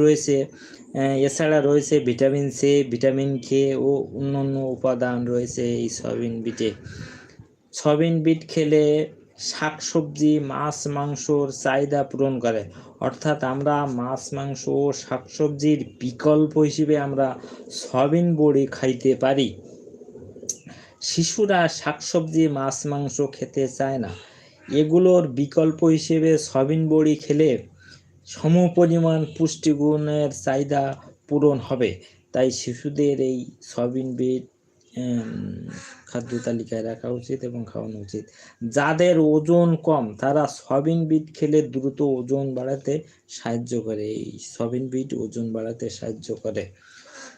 রয়েছে। এছাড়া রয়েছে ভিটামিন সি, ভিটামিন কে ও অন্যান্য উপাদান রয়েছে এই সয়াবিন বিটে। সয়াবিন বিট খেলে শাকসবজি, মাছ, মাংসর চাহিদা পূরণ করে। অর্থাৎ আমরা মাছ, মাংস ও শাকসবজির বিকল্প হিসেবে আমরা সয়াবিন বড়ি খাইতে পারি। শিশুরা শাকসবজি, মাছ, মাংস খেতে চায় না। এগুলোর বিকল্প হিসেবে সয়াবিন বড়ি খেলে সমপরিমাণ পুষ্টিগুণের চাহিদা পূরণ হবে। তাই শিশুদের এই সয়াবিন, বিট খাদ্য তালিকায় রাখা উচিত এবং খাওয়ানো উচিত। যাদের ওজন কম, তারা সয়াবিন, বিট খেলে দ্রুত ওজন বাড়াতে সাহায্য করে। এই সয়াবিন, বিট ওজন বাড়াতে সাহায্য করে।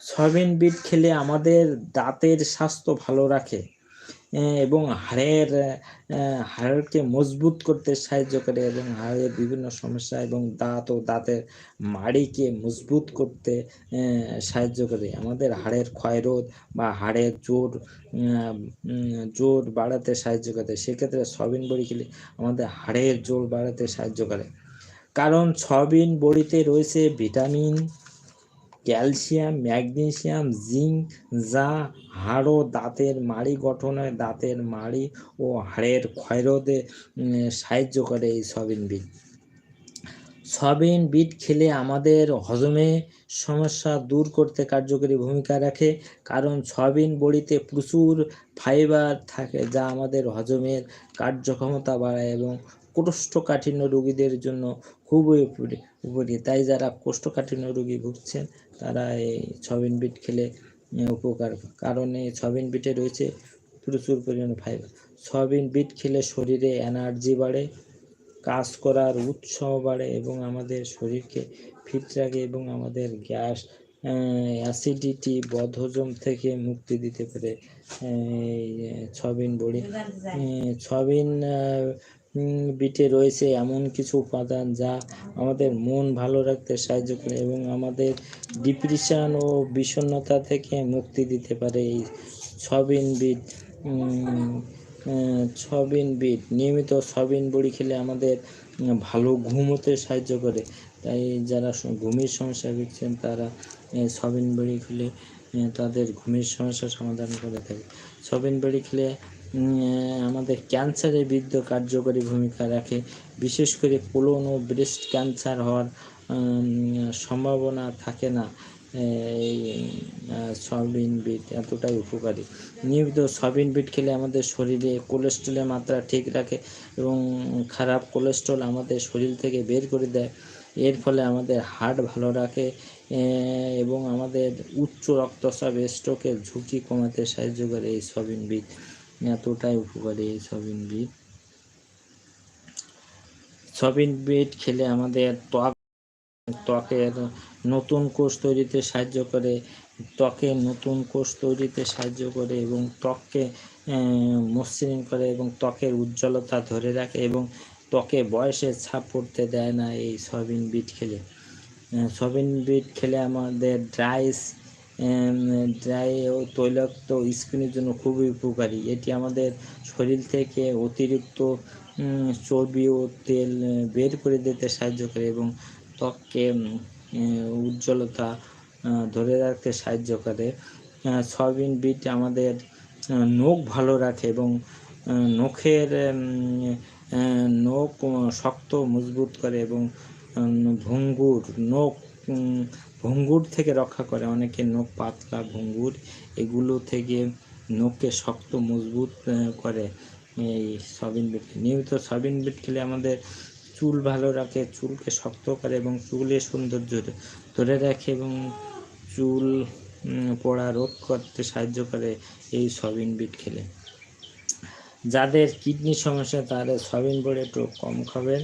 সয়াবিন, বিট খেলে আমাদের দাঁতের স্বাস্থ্য ভালো রাখে। এবং হাড়ের হাড়কে মজবুত করতে সাহায্য করে এবং হাড়ের বিভিন্ন সমস্যা এবং দাঁত ও দাঁতের মাড়িকে মজবুত করতে সাহায্য করে। আমাদের হাড়ের ক্ষয়রোধ বা হাড়ের জোর জোর বাড়াতে সাহায্য করে। সেক্ষেত্রে সয়াবিন বড়ি খেলে আমাদের হাড়ের জোর বাড়াতে সাহায্য করে। কারণ সয়াবিন বড়িতে রয়েছে ভিটামিন ক্যালসিয়াম, ম্যাগনেসিয়াম, জিঙ্ক, যা হাড় দাঁতের মাড়ি গঠনে দাঁতের মাড়ি ও হাড়ের ক্ষয়রোধে সাহায্য করে এই সয়াবিন বিট সয়াবিন, বিট খেলে আমাদের হজমে সমস্যা দূর করতে কার্যকরী ভূমিকা রাখে। কারণ সয়াবিন বড়িতে প্রচুর ফাইবার থাকে, যা আমাদের হজমের কার্যক্ষমতা বাড়ায় এবং কোষ্ঠকাঠিন্য রোগীদের জন্য খুবই উপরি তাই যারা কোষ্ঠকাঠিন্য রোগী ভুগছেন, তারা এই সয়াবিন, বিট খেলে উপকার, কারণ এই সয়াবিন, বিটে রয়েছে প্রচুর পরিমাণে ফাইবার। সয়াবিন, বিট খেলে শরীরে এনার্জি বাড়ে কাজ করার উৎসাহ বাড়ে এবং আমাদের শরীরকে ফিট রাখে এবং আমাদের গ্যাস অ্যাসিডিটি বদহজম থেকে মুক্তি দিতে পারে। সয়াবিন বড়ি উম, বিটে রয়েছে এমন কিছু উপাদান যা আমাদের মন ভালো রাখতে সাহায্য করে এবং আমাদের ডিপ্রেশন ও বিষণ্ণতা থেকে মুক্তি দিতে পারে। এই সয়াবিন বিট সয়াবিন বিট, নিয়মিত সয়াবিন বড়ি খেলে আমাদের ভালো ঘুম হতে সাহায্য করে। তাই যারা ঘুমের সমস্যা ভুগছেন, তারা এই সয়াবিন বড়ি খেলে তাদের ঘুমের সমস্যার সমাধান করে থাকে। সয়াবিন বড়ি খেলে আমাদের ক্যান্সারের বিরুদ্ধে কার্যকরী ভূমিকা রাখে। বিশেষ করে কোলন ও ব্রেস্ট ক্যান্সার হওয়ার সম্ভাবনা থাকে না। এই সয়াবিন বিট এতটাই উপকারী। নিয়মিত সয়াবিন বিট খেলে আমাদের শরীরে কোলেস্ট্রলের মাত্রা ঠিক রাখে এবং খারাপ কোলেস্ট্রল আমাদের শরীর থেকে বের করে দেয়। এর ফলে আমাদের হার্ট ভালো রাখে এবং আমাদের উচ্চ রক্তচাপ স্ট্রোকের ঝুঁকি কমাতে সাহায্য করে এই সয়াবিন বিট। এতটাই উপকারী এই সয়াবিন বিট। সয়াবিন বিট খেলে আমাদের ত্বক ত্বকের নতুন কোষ তৈরিতে সাহায্য করে, ত্বকে নতুন কোষ তৈরিতে সাহায্য করে এবং ত্বককে মসৃণ করে এবং ত্বকের উজ্জ্বলতা ধরে রাখে এবং ত্বকে বয়সের ছাপ পড়তে দেয় না এই সয়াবিন বিট খেলে। সয়াবিন বিট খেলে আমাদের ড্রাই ড্রাই ও তৈলাক্ত স্কিনের জন্য খুবই উপকারী। এটি আমাদের শরীর থেকে অতিরিক্ত চর্বি ও তেল বের করে দিতে সাহায্য করে এবং ত্বককে উজ্জ্বলতা ধরে রাখতে সাহায্য করে। সয়াবিন, বিট আমাদের নখ ভালো রাখে এবং নখের নখ শক্ত, মজবুত করে এবং ভঙ্গুর, নখ ভঙ্গুর থেকে রক্ষা করে। অনেকে নখ পাতলা, ভঙ্গুর, এগুলো থেকে নখকে শক্ত, মজবুত করে। এই সয়াবিন, বিট নিয়মিত সয়াবিন, বিট খেলে আমাদের চুল ভালো রাখে, চুলকে শক্ত করে এবং চুলের সৌন্দর্য ধরে রাখে এবং চুল পড়া রোধ করতে সাহায্য করে এই সয়াবিন বিট খেলে। যাদের কিডনি সমস্যা, তারা সয়াবিন বড়ি একটু কম খাবেন।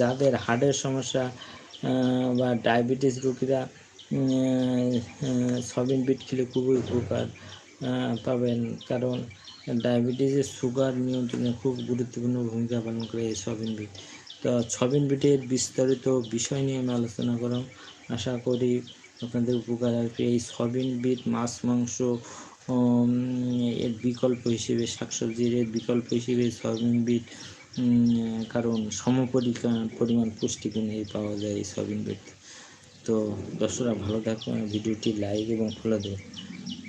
যাদের হার্টের সমস্যা বা ডায়াবেটিস রোগীরা সয়াবিন বিট খেলে খুবই উপকার। পাবেন। কারণ ডায়াবেটিসের সুগার নিয়ন্ত্রণে খুব গুরুত্বপূর্ণ ভূমিকা পালন করে এই সয়াবিন বিট। তো সয়াবিন বিটের বিস্তারিত বিষয় নিয়ে আমি আলোচনা করলাম আশা করি আপনাদের উপকার আসবে। এই সয়াবিন বিট, মাছ, মাংস এর বিকল্প হিসেবে, শাকসবজির এর বিকল্প হিসেবে সয়াবিন বিট কারণ সমপরিকা- পরিমাণ পুষ্টিগুণ পাওয়া যায় এই সয়াবিন বিট। তো দর্শকরা ভালো থাকুন ভিডিওটি লাইক এবং ফলো দেবেন।